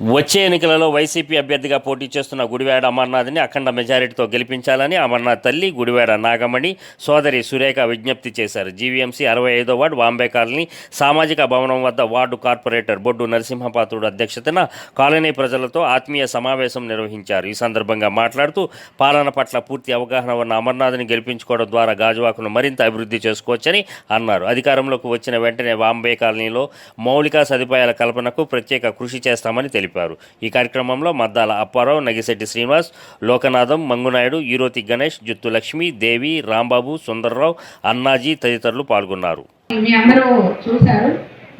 వచ్చే ఎన్నికలలో వైసీపీ అభ్యర్థిగా పోటీ చేస్తున్న గుడివాడ అమర్నాథ్ని అఖండ మెజారిటీతో గెలిపించాలని అమర్నాథ్ తల్లి గుడివాడ నాగమణి సోదరి సురేఖ విజ్ఞప్తి చేశారు. జీవీఎంసీ అరవై ఐదో వార్డు వాంబే కాలనీ సామాజిక భవనం వద్ద వార్డు కార్పొరేటర్ బొడ్డు నరసింహపాత్రుడు అధ్యక్షతన కాలనీ ప్రజలతో ఆత్మీయ సమావేశం నిర్వహించారు. ఈ సందర్భంగా మాట్లాడుతూ పాలన పట్ల పూర్తి అవగాహన ఉన్న అమర్నాథ్ని గెలిపించుకోవడం ద్వారా గాజువాకును మరింత అభివృద్ధి చేసుకోవచ్చని అన్నారు. అధికారంలోకి వచ్చిన వెంటనే వాంబే కాలనీలో మౌలిక సదుపాయాల కల్పనకు ప్రత్యేక కృషి చేస్తామని తెలిపారు. తెలిపారు. ఈ కార్యక్రమంలో మద్దాల అప్పారావు నగిశెట్టి శ్రీనివాస్ లోకనాథం మంగునాయుడు ఈరోతి గణేష్ జుత్తు లక్ష్మి దేవి రాంబాబు సుందర్రావు అన్నాజీ తదితరులు పాల్గొన్నారు. మీ అందరూ చూశారు.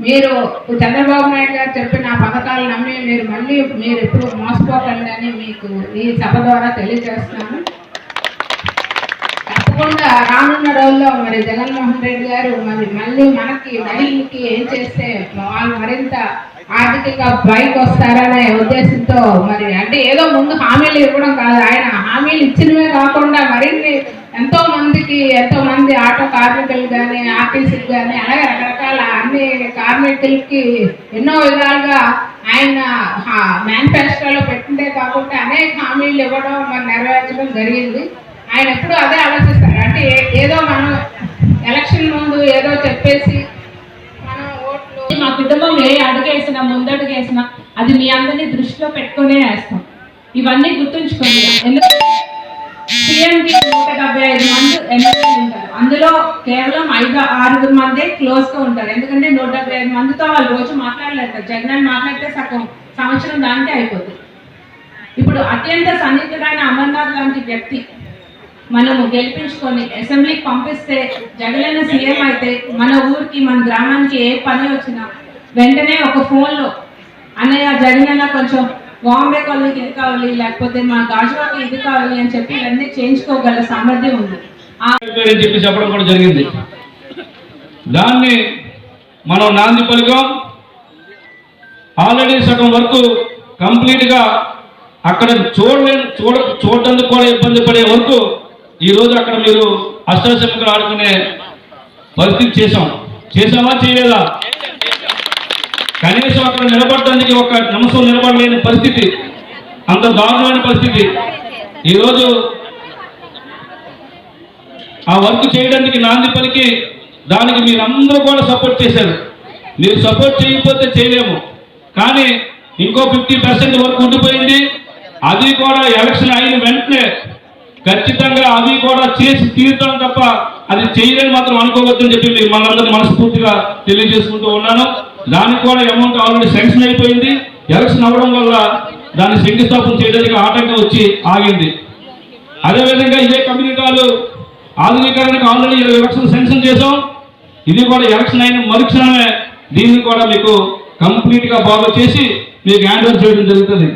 మీరు చంద్రబాబు నాయుడు గారు చెప్పిన పథకాలు నమ్మి మీరు మళ్ళీ మీరు ఎప్పుడు మోసపోకండి అని మీకు ఈ సభ ద్వారా తెలియజేస్తున్నాను. తప్పకుండా రానున్న రోజుల్లో మరి జగన్మోహన్ రెడ్డి గారు మరి మళ్ళీ మనకి మహిళలకి ఏం చేస్తే వాళ్ళు మరింత ఆర్థికంగా పైకి వస్తారనే ఉద్దేశంతో మరి అంటే ఏదో ముందు హామీలు ఇవ్వడం కాదు. ఆయన హామీలు ఇచ్చినవే కాకుండా మరిన్ని ఎంతో మందికి ఎంతో మంది ఆటో కార్మికులు కానీ ఆర్టీసీలు కానీ అలాగే రకరకాల అన్ని కార్మికులకి ఎన్నో విధాలుగా ఆయన మేనిఫెస్టోలో పెట్టిందే కాకుండా అనేక హామీలు ఇవ్వడం మరి నెరవేర్చడం జరిగింది. ఆయన ఎప్పుడు అదే ఆలోచిస్తారు. అంటే ఏ- ఏదో మనం ఎలక్షన్ ముందు ఏదో చెప్పేసి మనం ఓట్లు మా కుటుంబం వేసిన అడుగేసినా ముందడుగు వేసినా అది మీ అందరినీ దృష్టిలో పెట్టుకునే వేస్తాం. ఇవన్నీ గుర్తుంచుకోండి. ఎందుకంటే సీఎంకి నూట డెబ్బై ఐదు మంది ఎమ్మెల్యేలు ఉంటారు. అందులో కేవలం ఐదు ఆరుగురు మందే క్లోజ్గా ఉంటారు. ఎందుకంటే నూట డెబ్బై ఐదు మందితో వాళ్ళు రోజు మాట్లాడలేరు జగన్ అని మాట్లాడితే సగం సంవత్సరం దానికే అయిపోతుంది. ఇప్పుడు అత్యంత సన్నిహితుడైన అమర్నాథ్ లాంటి వ్యక్తి మనము గెలిపించుకొని అసెంబ్లీకి పంపిస్తే జగనన్న సీఎం అయితే మన ఊరికి మన గ్రామానికి ఏ పని వచ్చినా వెంటనే ఒక ఫోన్లో అన్నయ్య జరిగిన కొంచెం? బాంబే కాలనీకి ఇది కావాలి లేకపోతే మా గాజువాకి ఇది కావాలి అని చెప్పి ఇవన్నీ చేయించుకోగల సామర్థ్యం ఉంది. ఆ చెప్పి చెప్పడం కూడా జరిగింది. దాన్ని మనం నాంది పలికాం. ఆల్రెడీ సగం వరకు కంప్లీట్గా అక్కడ చూడలేని చూడ చూడటానికి కూడా ఇబ్బంది పడే వరకు ఈరోజు అక్కడ మీరు అష్టాశంకలు ఆడుకునే పరిస్థితి చేశాం. చేశామా చేయలేదా? కనీసం అక్కడ నిలబడడానికి ఒక నిమిషం నిలబడలేని పరిస్థితి. అంత దారుణమైన పరిస్థితి. ఈరోజు ఆ వర్క్ చేయడానికి నాంది పలికి దానికి మీరందరూ కూడా సపోర్ట్ చేశారు. మీరు సపోర్ట్ చేయకపోతే చేయలేము. కానీ ఇంకో ఫిఫ్టీ పర్సెంట్ వర్క్ ఉండిపోయింది. అది కూడా ఎలక్షన్ అయిన వెంటనే ఖచ్చితంగా అది కూడా చేసి తీరుతాం తప్ప అది చేయలేని మాత్రం అనుకోవద్దని చెప్పి మీకు మనందరూ మనస్ఫూర్తిగా తెలియజేసుకుంటూ ఉన్నాను. దానికి కూడా అమౌంట్ ఆల్రెడీ శాంక్షన్ అయిపోయింది. ఎలక్షన్ అవ్వడం వల్ల దాన్ని శంకుస్థాపన చేయడానికి ఆటంకం వచ్చి ఆగింది. అదేవిధంగా ఇదే కమ్యూనిటీ ఆధునీకరణకు ఆల్రెడీ ఇరవై లక్షలు శాంక్షన్ చేసాం ఇది కూడా ఎలక్షన్ అయిన మరుక్షణమే దీన్ని కూడా మీకు కంప్లీట్గా బాగా చేసి మీకు హ్యాండ్ ఓవర్ చేయడం జరుగుతుంది.